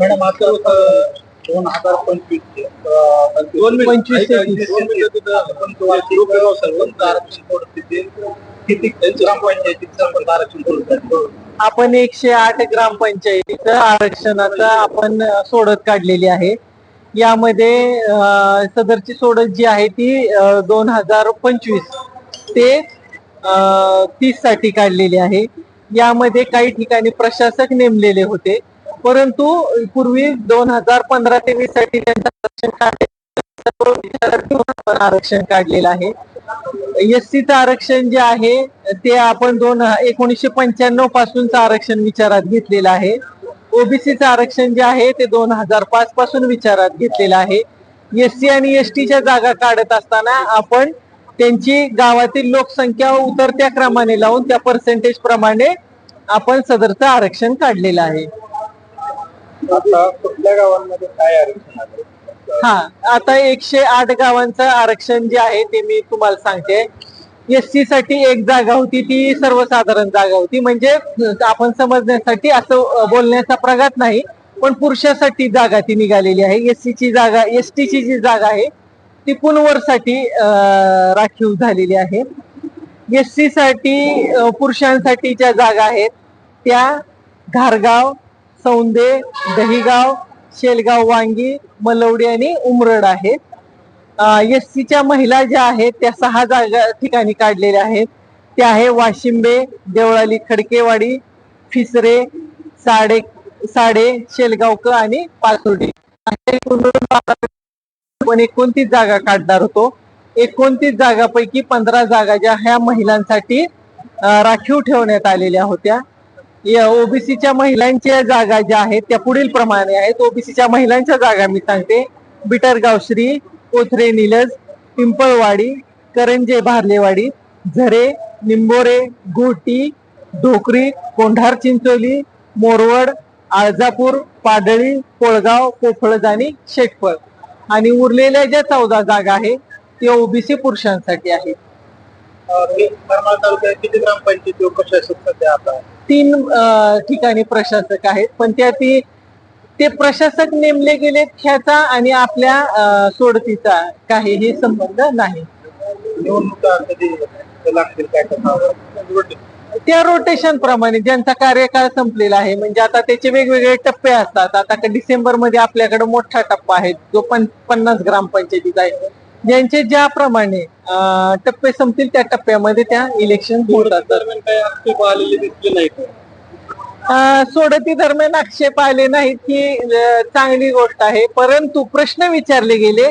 Madam आता दोन हजार पंचवीस आपण एकशे आठ ग्रामपंचायतीच आरक्षणाचा आपण सोडत काढलेली आहे. यामध्ये सदरची सोडत जी आहे ती दोन हजार पंचवीस ते तीससाठी काढलेली आहे. यामध्ये काही ठिकाणी प्रशासक नेमलेले होते. परंतु पूर्वी दोन हजार पंधरा ते वीससाठी त्यांचं आरक्षण काढले. आरक्षण काढलेलं आहे. एस सीचं आरक्षण जे आहे ते आपण दोन एकोणीसशे पंच्याण्णव पासूनच आरक्षण विचारात घेतलेलं आहे. ओबीसीचं आरक्षण जे आहे ते दोन हजार पाच पासून विचारात घेतलेलं आहे. एस सी आणि एस टीच्या जागा काढत असताना आपण त्यांची गावातील लोकसंख्या उतरत्या क्रमाने लावून त्या पर्सेंटेज प्रमाणे आपण सदरचं आरक्षण काढलेलं आहे. आता कुठल्या गावांमध्ये काय आरक्षण आहे? हा आता एकशे आठ गावांचं आरक्षण जे आहे ते मी तुम्हाला सांगते. एस सी साठी एक जागा होती ती सर्वसाधारण जागा होती. म्हणजे आपण समजण्यासाठी असं बोलण्याचा प्रघात नाही पण पुरुषासाठी जागा ती निघालेली आहे. एस ची जागा एस ची जी जागा आहे ती पुनवरसाठी राखीव झालेली आहे. एस सी साठी पुरुषांसाठी ज्या जागा आहेत त्या घारगाव सौंदे दहिगाव शेलगाव वांगी मलवडी आणि उमरड आहेत. एस सीच्या महिला ज्या आहेत त्या सहा जागा ठिकाणी काढलेल्या आहेत. त्या आहे वाशिंबे देवळाली खडकेवाडी फिसरे साडे साडे शेलगावक आणि पाचोडी पण आपण एकोणतीस जागा काढणार होतो. एकोणतीस जागापैकी पंधरा जागा ज्या ह्या महिलांसाठी राखीव ठेवण्यात आलेल्या होत्या. ओबीसीच्या महिलांच्या जागा ज्या आहेत त्या पुढील प्रमाणे आहेत. ओबीसीच्या महिलांच्या जागा मी सांगते. बिटरगावश्री कोथरे निलज पिंपळवाडी करंजे भारलेवाडी झरे निंबोरे गोटी ढोकरी कोंढार चिंचोली मोरवड आळजापूर पाडळी कोळगाव पोफळज आणि शेटफळ. आणि उरलेल्या ज्या चौदा जागा आहेत त्या ओबीसी पुरुषांसाठी आहेत. किती ग्रामपंचायती तीन ठिकाणी प्रशासक आहेत. पण त्या ती ते प्रशासक नेमले गेलेत ह्याचा आणि आपल्या सोडतीचा काहीही संबंध नाही. त्या रोटेशन प्रमाणे ज्यांचा कार्यकाळ संपलेला आहे म्हणजे आता त्याचे वेगवेगळे टप्पे असतात. आता डिसेंबरमध्ये आपल्याकडे मोठा टप्पा आहे जो पण पन्नास ग्रामपंचायतीचा आहे. ज्यांचे ज्याप्रमाणे टप्पे संपतील त्या टप्प्यामध्ये त्या इलेक्शन होतात. दरम्यान काही आक्षेप आलेले दिसले नाहीत. अ, सोडती दरम्यान आक्षेप आले नाहीत ही चांगली गोष्ट आहे. परंतु प्रश्न विचारले गेले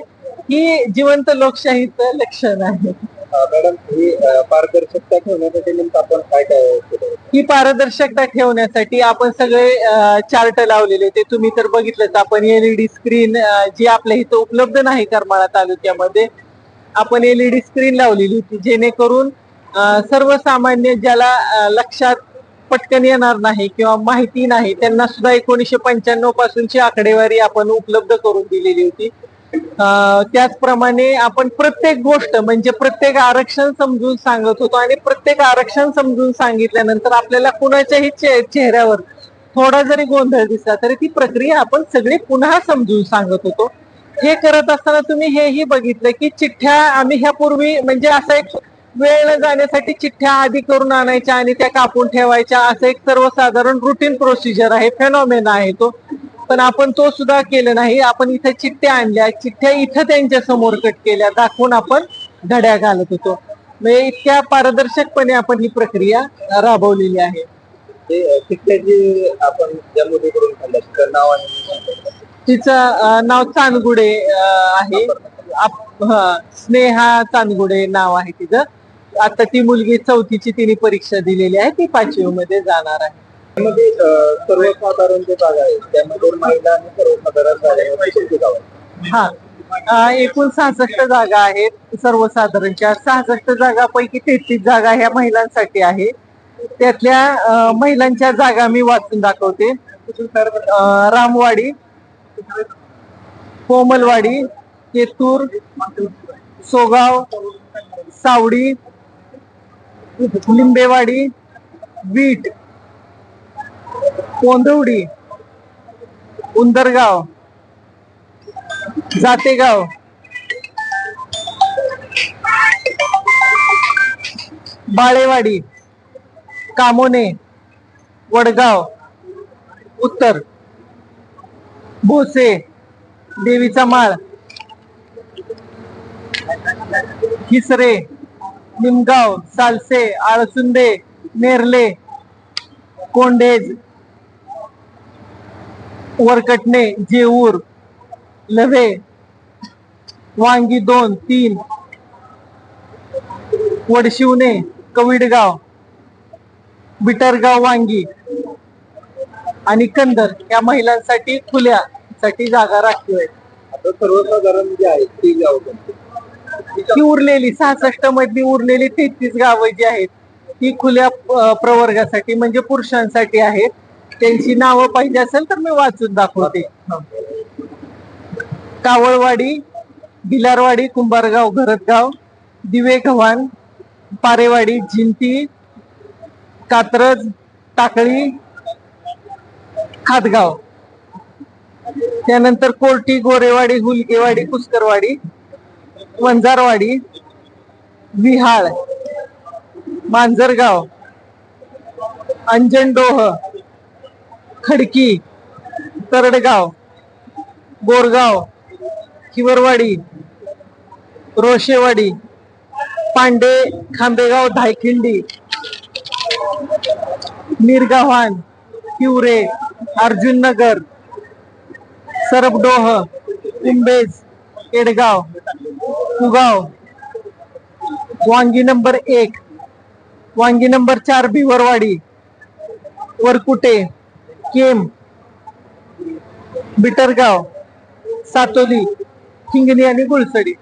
ही जिवंत लोकशाहीचं लक्षण आहे. मॅडम ही पारदर्शकता ठेवण्यासाठी नेमकं आपण काय काय केलं? ही पारदर्शकता ठेवण्यासाठी आपण सगळे चार्ट लावलेले ते तुम्ही तर बघितलंच आपण एलईडी स्क्रीन जी आपल्या इथं उपलब्ध नाही करमाळा तालुक्यामध्ये आपण एलईडी स्क्रीन लावलेली होती जेणेकरून सर्वसामान्य ज्याला लक्षात पटकन येणार नाही किंवा माहिती नाही त्यांना सुद्धा एकोणीशे पंच्याण्णव पासूनची आकडेवारी आपण उपलब्ध करून दिलेली होती. त्याचप्रमाणे आपण प्रत्येक गोष्ट म्हणजे प्रत्येक आरक्षण समजून सांगत होतो आणि प्रत्येक आरक्षण समजून सांगितल्यानंतर आपल्याला कुणाच्याही चेहऱ्यावर थोडा जरी गोंधळ दिसला तरी ती प्रक्रिया आपण सगळी पुन्हा समजून सांगत होतो. हे करत असताना तुम्ही हेही बघितलं की चिठ्ठ्या आम्ही ह्यापूर्वी म्हणजे असा एक वेळ न जाण्यासाठी चिठ्ठ्या आधी करून आणायच्या आणि त्या कापून ठेवायच्या. असं एक सर्वसाधारण रुटीन प्रोसिजर आहे फेनॉमेना आहे तो. पण आपण तो सुद्धा केलं नाही. आपण इथे चिठ्ठ्या आणल्या. चिठ्ठ्या इथं त्यांच्यासमोर कट केल्या. दाखवून आपण घड्या घालत होतो. म्हणजे इतक्या पारदर्शकपणे आपण ही प्रक्रिया राबवलेली आहे. आपण तिचं नाव चांदगुडे आहे. हा, स्नेहा चांदगुडे नाव आहे तिचं. आता ती मुलगी चौथीची तिने परीक्षा दिलेली आहे. ती पाचवी मध्ये जाणार आहे. त्यामध्ये सर्वसाधारण जे भाग आहे त्यामध्ये महिला आणि सर्वसाधारण जागा हा. एकूण सहासष्ट जागा आहेत सर्वसाधारणच्या. सहासष्ट जागापैकी तेहतीस जागा ह्या महिलांसाठी आहे त्यातल्या महिलांच्या जागा मी वाचून दाखवते. रामवाडी कोमलवाडी केतूर सोगाव सावडी लिंबेवाडी वीट कोंदवडी उंदरगाव जातेगाव. बाळेवाडी कामोने वडगाव उत्तर. भोसे देवीचा माळ. हिसरे निमगाव सालसे आळसुंदे नेरले कोंडेज. वरकटणे जेऊर लव्हे वांगी दोन तीन वडशिवणे कविडगाव बिटरगाव वांगी आणि कंदर या महिलांसाठी खुल्या साठी जागा राखीव आहे आता सर्वसाधारण जे आहे ती गाव? ती उरलेली सहासष्ट मधली उरलेली तेहतीस गावं जी आहेत ती खुल्या प्रवर्गासाठी म्हणजे पुरुषांसाठी आहेत त्यांची नावं पाहिजे असेल तर मी वाचून दाखवते. कावळवाडी भिलारवाडी कुंभारगाव घरतगाव दिवे गव्हाण पारेवाडी झिंती कात्रज टाकळी खातगाव. त्यानंतर कोर्टी गोरेवाडी हुलगेवाडी पुष्करवाडी वंजारवाडी विहाळ मांजरगाव अंजनडोह खडकी तरडगाव बोरगाव किवरवाडी रोशेवाडी पांडे खांबेगाव धायखिंडी मिरगावान हिवरे अर्जुन नगर सरपडोह एडगाव केडगाव कुगाव वांगी नंबर एक वांगी नंबर चार भिवरवाडी वरकुटे. केम बिटरगाव सातोली हिंगणी आणि गुळसडी